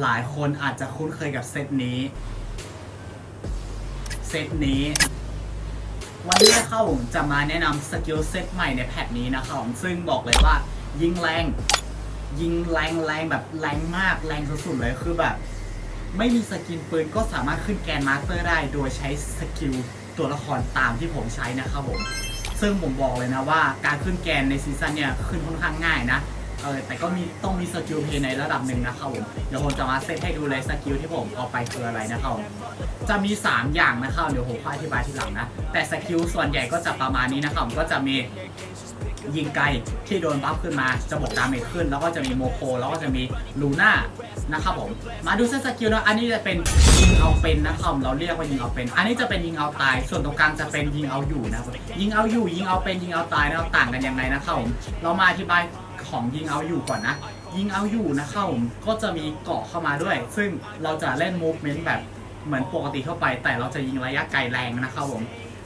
หลายคนอาจจะคุ้นเคยกับเซตนี้ เซตนี้ วันนี้นะครับผมจะมาแนะนำสกิลเซตใหม่ในแพทนี้นะครับผมซึ่งบอกเลยว่า ยิงแรง ยิงแรงแรงแบบแรงมากแรงสุดๆเลยคือแบบ ไม่มีสกินปืนก็สามารถขึ้นแกนมาสเตอร์ได้ โดยใช้สกิลตัวละครตามที่ผมใช้นะครับผมซึ่งผมบอกเลยนะว่า การขึ้นแกนในซีซั่นเนี่ยขึ้นค่อนข้างง่ายนะ เออแต่ก็มีต้องมีสกิลเพย์ในระดับหนึ่งนะครับผมเดี๋ยวผมจะมาเซตให้ดูเลยสกิลที่ผมเอาไปคืออะไรนะครับจะมี 3 อย่างนะครับเดี๋ยวผมค่อยอธิบายทีหลังนะ แต่สกิลส่วนใหญ่ก็จะประมาณนี้นะครับผมก็จะมียิงไกลที่โดนบัฟขึ้นมาจะบวกดาเมจขึ้น แล้วก็จะมีโมโคแล้วก็จะมีลูน่านะครับผมมาดูเซตสกิลนะอันนี้จะเป็นยิงเอาเป็นนะครับเราเรียกว่ายิงเอาเป็น อันนี้จะเป็นยิงเอาตาย ส่วนตรงกลางจะเป็นยิงเอาอยู่นะครับยิงเอาอยู่ยิงเอาเป็นยิงเอาตายนะครับต่างกันยังไงนะครับผมเรามาอธิบาย ของยิงเอาอยู่ก่อนนะ ยิงเอาอยู่นะครับผมก็จะมีเกาะเข้ามาด้วย ซึ่งเราจะเล่นมูฟเมนต์แบบเหมือนปกติเข้าไป แต่เราจะยิงระยะไกลแรงนะครับผม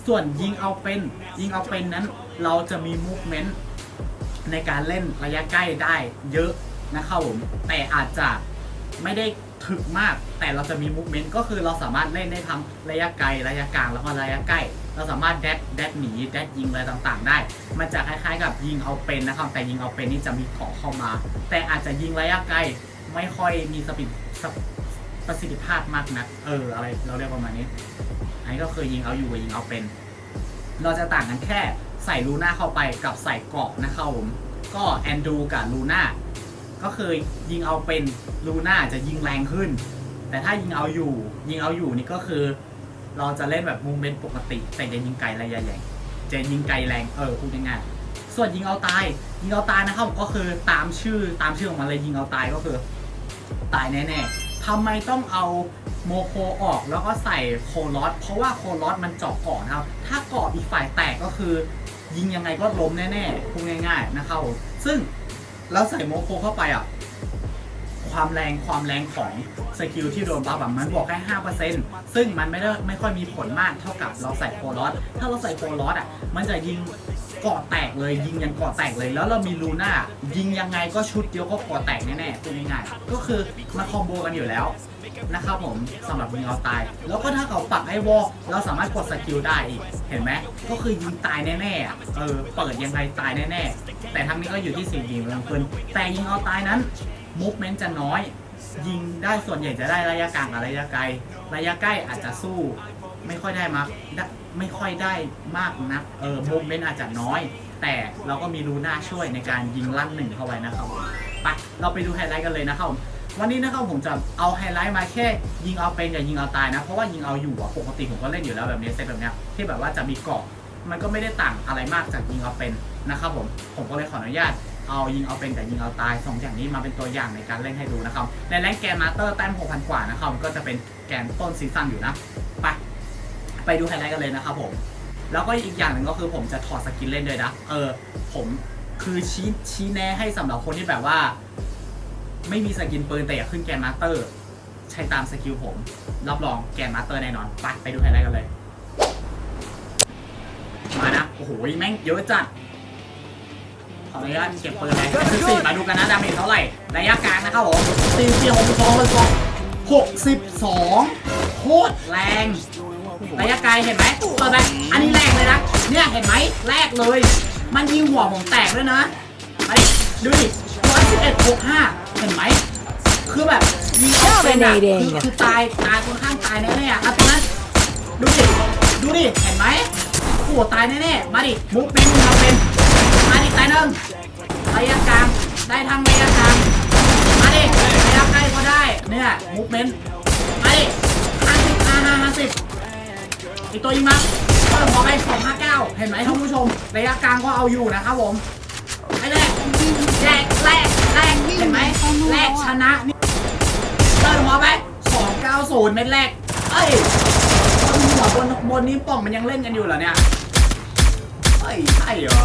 ส่วนยิงเอาเป็นยิงเอาเป็นนั้น เราจะมีมูฟเมนต์ในการเล่นระยะใกล้ได้เยอะนะครับผมแต่อาจจะไม่ได้ ถึกมาก แต่เราจะมีมูฟเมนต์ก็คือเราสามารถเล่นได้ทั้งระยะไกลระยะกลางแล้วก็ระยะใกล้ เราสามารถแดดแดดหนีแดดยิงอะไรต่างๆ ได้ มันจะคล้ายๆกับยิงเอาเป็นนะครับแต่ยิงเอาเป็นนี่จะมีเกาะเข้ามา แต่อาจจะยิงระยะไกลไม่ค่อยมีสปิดสปประสิทธิภาพมากนัก เอออะไรเราเรียกประมาณนี้ อันนี้ก็คือยิงเอาอยู่กับยิงเอาเป็น เราจะต่างกันแค่ใส่ลูน่าเข้าไปกับใส่เกราะนะครับผม ก็แอนดูกับลูน่า ก็คือยิงเอาเป็นลูน่าจะยิงแรงขึ้น แต่ถ้ายิงเอาอยู่ ยิงเอาอยู่นี่ก็คือ เราจะเล่นแบบมูเมนปกติ แต่จะยิงไกลระยะใหญ่จะยิงไกลแรงเออพูดง่ายๆส่วนยิงเอาตาย ยิงเอาตายนะครับก็คือตามชื่อตามชื่อของมันเลยยิงเอาตายก็คือ ตายแน่ๆทำไมต้องเอาโมโคออกแล้วก็ใส่โคลอสเพราะว่าโคลอสมันเจาะเกาะนะครับ ถ้าเกาะอีกฝ่ายแตกก็คือ ยิงยังไงก็ล้มแน่ๆพูดง่าย ๆนะครับผมซึ่ง แล้วใส่โมโคเข้าไปอะ ความแรงความแรงของสกิลที่โดนบัฟแบบมันบอกแค่ห้าเปอร์เซ็นต์ซึ่งมันไม่ได้ไม่ค่อยมีผลมากเท่ากับเราใส่โคลอสถ้าเราใส่โคลอสอะ มันจะยิง กาะแตกเลย ยิงยันเกาะแตกเลย แล้วเรามีลูน่ายิงยังไงก็ชุดเดียวก็เกาะแตกแน่ๆตัวง่ายๆก็คือมันคอมโบกันอยู่แล้วนะครับผมสำหรับยิงเอาตาย แล้วก็ถ้าเขาปักไอ้วอลเราสามารถกดสกิลได้อีก เห็นไหมก็คือยิงตายแน่ๆอะเออเปิดยังไงตายแน่ๆ แต่ทั้งนี้ก็อยู่ที่สิ่งยิงเรื่องปืนแต่ยิงเอาตายนั้นมูฟเมนต์จะน้อย ยิงได้ส่วนใหญ่จะได้ระยะกลางกับระยะไกล ระยะใกล้อาจจะสู้ ไม่ค่อยได้มาก ได้ไม่ค่อยได้มากนักเออมูฟเมนต์อาจจะน้อย แต่เราก็มีลูน่าช่วยในการยิงลั่นหนึ่งเข้าไว้นะครับผมไปเราไปดูไฮไลท์กันเลยนะครับผมวันนี้นะครับผมจะเอาไฮไลท์มาแค่ยิงเอาเป็นกับยิงเอาตายนะ เพราะว่ายิงเอาอยู่อะปกติผมก็เล่นอยู่แล้วแบบนี้เซตแบบเนี้ยที่แบบว่าจะมีเกาะมันก็ไม่ได้ต่างอะไรมากจากยิงเอาเป็นนะครับผมผมก็เลยขออนุญาตเอายิงเอาเป็นกับยิงเอาตายสองอย่างนี้มาเป็นตัวอย่างในการเล่นให้ดูนะครับในแรงค์แกนมาสเตอร์แต้ม6,000 กว่านะครับก็จะเป็นแกนต้นซีซั่นอยู่นะไป ไปดูไฮไลท์กันเลยนะครับผม แล้วก็อีกอย่างหนึ่งก็คือผมจะถอดสกินเล่นด้วยนะ เออ ผมคือชี้ชี้แนะให้สำหรับคนที่แบบว่า ไม่มีสกินปืนแต่อยากขึ้นแกนมาสเตอร์ ใช้ตามสกิลผม รับรองแกนมาสเตอร์แน่นอนไปไปดูไฮไลท์กันเลย มานะ โอ้โหแม่งเยอะจัดขออนุญาตเก็บปืนเลยสิบสี่มาดูกันนะดาเมจเท่าไหร่ระยะกลางนะครับผมสี่สี่หกสองหกสิบสองหกสิบสองโคตรแรง ระยะไกลเห็นไหมเปิดไปอันนี้แรกเลยนะ เนี่ยเห็นไหมแรกเลย มันยิงหัวผมแตกด้วยนะไปดูดิร้อยสิบเอ็ดหกห้าเห็นไหมคือแบบยิงออกเป็นอะคือคือตายตายค่อนข้างตายแน่ๆอะตรงนั้นดูดิดูดิเห็นไหมโอ้โหตายแน่ๆมาดิมุกเป็นเราเป็นมาดิตายหนึ่งระยะกลางได้ทั้งระยะกลางมาดิระยะใกล้ก็ได้เนี่ยมุกเมนมาดิห้าสิบห้าห้าห้าสิบ อีกตัวยิงมาเปิดพอไปสองห้าเก้าเห็นไหมท่านผู้ชมระยะกลางก็เอาอยู่นะครับผมไอ้แรกแรกแรกแรกเห็นไหมแรกชนะนี่เปิดหัวไปสองเก้าศูนย์เม็ดแรกเอ้ยบนหัวบนบนนี้ป่องมันยังเล่นกันอยู่เหรอเนี่ยเอ้ยใช่เหรอ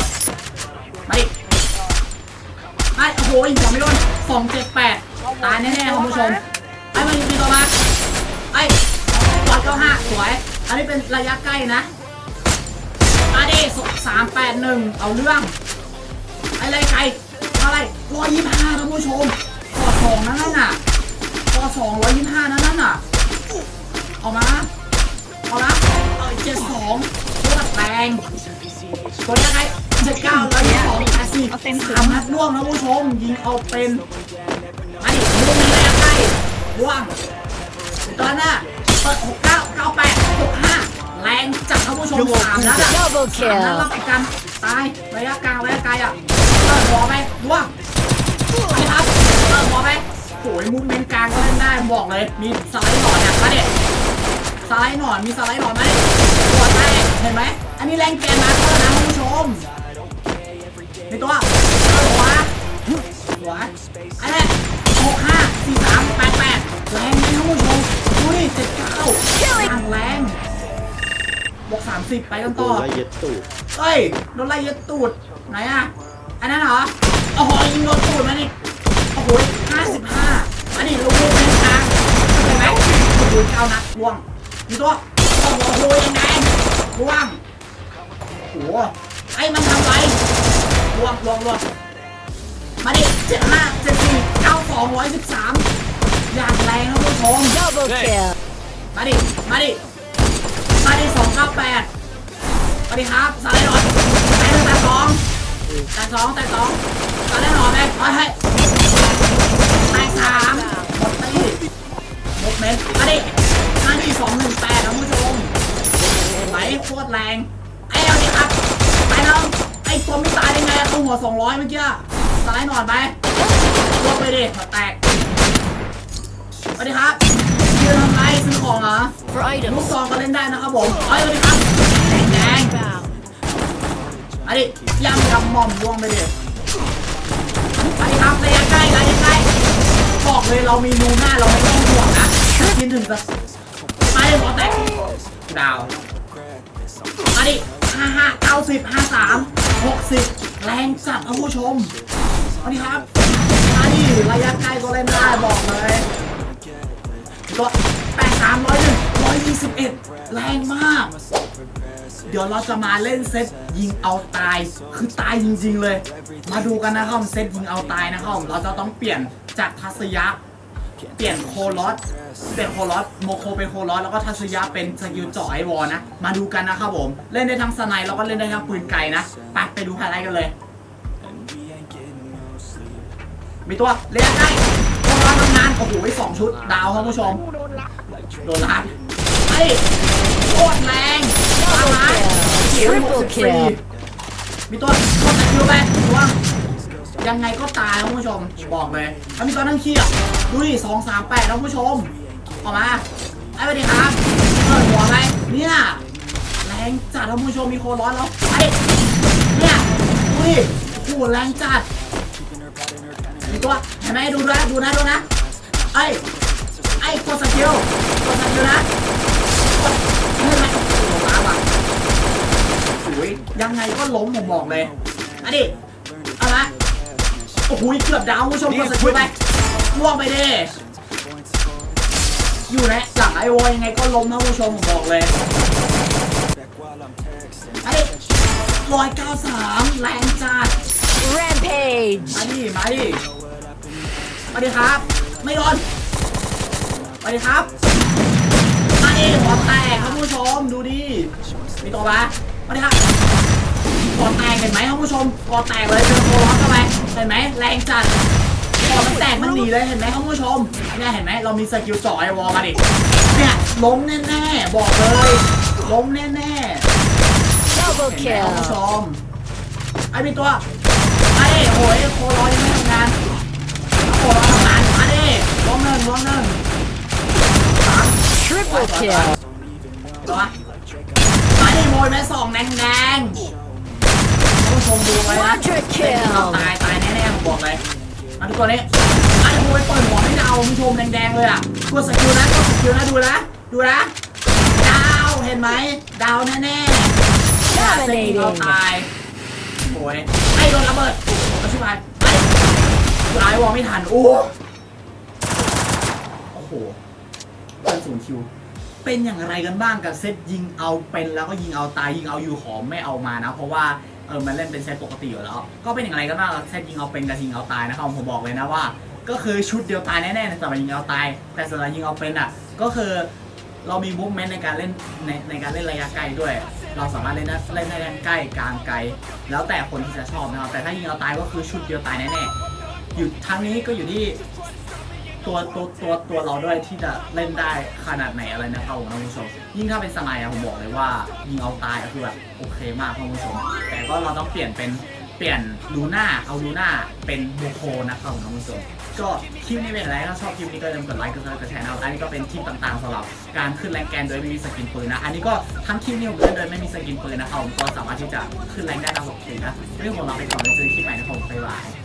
มาดิไอ้โอ้โหหัวไม่โดนสองเจ็ดแปดตายแน่ๆคุณผู้ชมไอ้มันมีตัวมาไอ้ร้อยเก้าห้าสวย อันนี้เป็นระยะใกล้นะอาเดสสามแปดหนึ่งเอาเรื่อง อะไรใครอะไรร้อยยี่ห้าท่านผู้ชมต่อสองนั่นน่ะต่อสองร้อยยี่ห้านั่นน่ะ เอามา เอาละเออเจ็ดสองตัวแปลงตัวยังไงเจ็ดเก้าร้อยยี่สองอาดสี่สามนัดล่วงนะผู้ชม ยิงเอาเป็นไอ้ลูกนี้ระใครว่วงตอนน่ะเปิดหกเก้าเก้าแปด หกห้าแรงจัดครับผู้ชมสามนัดอะ Double สามนัด kill. รับประกันตายระยะกลางระยะไกลอะเปิดหัวไปล่วงไปครับเปิดหัวไปโอ้ยมุมเมนกลางก็เล่นได้บอกเลย มีสไลด์หนอนอย่างมาดิสไลด์หนอนมีสไลด์หนอนมาดิหัวแตกเห็นไหมอันนี้แรงแกนมาเตอร์นะคุณผู้ชมมีตัวเอาหัว หัวไอ้ บวกสามสิบไปกันตัต่วอไล่เย็ดตูดเอ้ยโดนไล่ยึดตูดไหนอะอันนั้นเหรอโอ้โหยิงโดนตูดมานี่โอ้โหห้าสิบห้าอันนี้ลูกลูกเป็นกลางเห็นไหมโอ้โหเก้านัดล่วงมีตัวโอ้โหโหยังไงล่วงโอ้โหไอ้มันทำไรล่วงล่วงล่วงมาดิเจ็ดห้าเจ็ดสี่เก้าสองร้อยสิบสามอย่างแรงนะผู้ชม Double kill. มาดิมาดิ มาดิสองเก้าแปดมาดิครับสไลด์หน่อยแตะหนึ่งแตะสองแตะสองแตะสองสไลด์หน่อยไปไปให้แตะสามหมดตีหมดเมนมาดิมาดิสองหนึ่งแปดนะผู้ชมไหลโคตรแรงไอ้เอาดิครับไปน้องไอ้ตัวไม่ตายได้ไงตัวหัวสองร้อยเมื่อกี้สไลด์หน่อยไปลงไปดิหัวแตกสวัสดีครับ ยืนทำไรซื้อของเหรอ For ลูก items. ซองก็เล่นได้นะครับผมเอ้ยสวัสดีครับแดงแดงอันนี้ยำยำหม่อมรวงไปดิอันนี้ครับระยะใกล้ระยะใกล้บอกเลยเรามีนูหน้าเราไม่ต้องห่วงนะกินถึงจะไปหัวแตกดาวอันนี้ห้าห้าเก้าสิบห้าสามหกสิบแรงจัดครับผู้ชมอันนี้ครับอันนี้ระยะใกล้ก็เล่นได้บอกเลย็แปดสามร้อยหนึ่งร้อยยี่สิบเอ็ดแรงมาก เดี๋ยวเราจะมาเล่นเซตยิงเอาตาย คือตายจริง ๆเลย มาดูกันนะครับเซตยิงเอาตายนะครับเราจะต้องเปลี่ยนจากทัศยะ เปลี่ยนโคลอสเปลี่ยนโคลอสโมโคเป็นโคลอสแล้วก็ทัศยะเป็นสกิลจ่อไอวอนะ มาดูกันนะครับผม เล่นได้ทั้งสไนแล้วก็เล่นได้ทั้งปืนไกลนะไปไปดูไฮไลท์กันเลย มีตัวเล่นได้ โคลอสทำงาน โอ้โหสองชุด ดาวครับผู้ชม โดนลัดไอ้ยโคตรแรงตามมาเขียวหกสิบสี่มีตัวกดสกิลไปตัวยังไงก็ตายนะคุณผู้ชม บอกเลยแล้วมีตัวนั่งขี้อะดูดิสองสามแปดนะคุณผู้ชม ออกมาไอ้สวัสดีครับเปิดหัวไปเนี่ยแรงจัดนะคุณผู้ชมมีโคร้อนแล้วไอ้เนี่ยดูดิโอ้โหแรงจัด มีตัวเห็นไหมดูนะดูนะดูนะไอ้ไอ้กดสกิลกดสกิลนะกดเห็นไหมโอ้โหล้าว่ะสวยยังไงก็ล้มผมบอกเลยอันนี้เอาละโอ้โหเกือบดาวคุณผู้ชมกดสกิลไปล่วงไปดิอยู่ในหลังไอวอยังไงก็ล้มนะคุณผู้ชมผมบอกเลยอันนี้ร้อยเก้าสามแรงจัด Rampage. มาดิมาดิ มาดิครับ ไม่โดนมาดิครับมาดิหัวแตกครับผู้ชมดูดิ มีตัวปะมาดิครับหัวแตกเห็นไหมครับผู้ชมหัวแตกเลยเจอโคร้อนเข้าไปเห็นไหมแรงจัดหัวมันแตกมันหนีเลยเห็นไหมครับผู้ชมเนี่ยเห็นไหมเรามีสกิลจ่อไอวอลมาดิเนี่ยล้มแน่ๆบอกเลยล้มแน่ๆ Double เห็นไหมคุณผู้ชมไอ้มีตัวไอ้โอ้ยโครอยยังไม่ทำงาน ล้มหนึ่งล้มหนึ่ง Triple kill. ตัวมาดิโมยแม่สองแดงแดงผู้ชมดูไว้นะ Quadra kill ตายตายแน่ๆผมบอกเลยมาดูตัวนี้ไอ้โมยเปิดหัวไม่ดาวผู้ชมแดงๆเลยอะกดสกิลนะกดสกิลนะดูนะดูนะดาวเห็นไหมดาวแน่ๆเนี่ยเซ็งเราตายโอ้ยไอ้โดนระเบิดมาช่วยไปไอ้ไอ้วอลไม่ทันโอ้โอ้โหเป็นศูนย์คิว เป็นอย่างไรกันบ้างกับเซตยิงเอาเป็นแล้วก็ยิงเอาตายยิงเอาอยู่ขอมไม่เอามานะ เพราะว่าเออมันเล่นเป็นเซตปกติอยู่แล้ว ก็เป็นอย่างไรกันบ้างกับเซตยิงเอาเป็นกับยิงเอาตายนะครับผมบอกเลยนะว่า ก็คือชุดเดียวตายแน่ๆสำหรับยิงเอาตาย แต่สำหรับยิงเอาเป็นอะก็คือเรามีมูฟเมนต์ในการเล่นในในการเล่นระยะไกลด้วย เราสามารถเล่นได้เล่นได้ใกล้กลางไกล แล้วแต่คนที่จะชอบนะครับแต่ถ้ายิงเอาตายก็คือชุดเดียวตายแน่ๆอยู่ทั้งนี้ก็อยู่ที่ ตัวตัวตัวตัวเราด้วยที่จะเล่นได้ขนาดไหนอะไรนะครับผมท่านผู้ชมยิ่งถ้าเป็นสไนด์อะผมบอกเลยว่ายิงเอาตายอะคือแบบโอเคมากท่านผู้ชม แต่ก็เราต้องเปลี่ยนเป็นเปลี่ยนลูน่าเอาลูน่าเป็นโมโคนะครับผมท่านผู้ชมก็คลิปนี้เป็นอะไรถ้าชอบคลิปนี้ก็อย่าลืมกดไลค์กดซับสไครต์กดแชร์นะอันนี้ก็เป็นคลิปต่างๆสำหรับการขึ้นแรงแกนโดยไม่มีสกินปืนนะ อันนี้ก็ทั้งคลิปนี้ผมเล่นโดยไม่มีสกินปืนนะครับผมก็สามารถที่จะขึ้นแรงได้ตามปกตินะเรื่องของเราไปก่อนเลยเจอคลิปใหม่นะครับบ๊ายบาย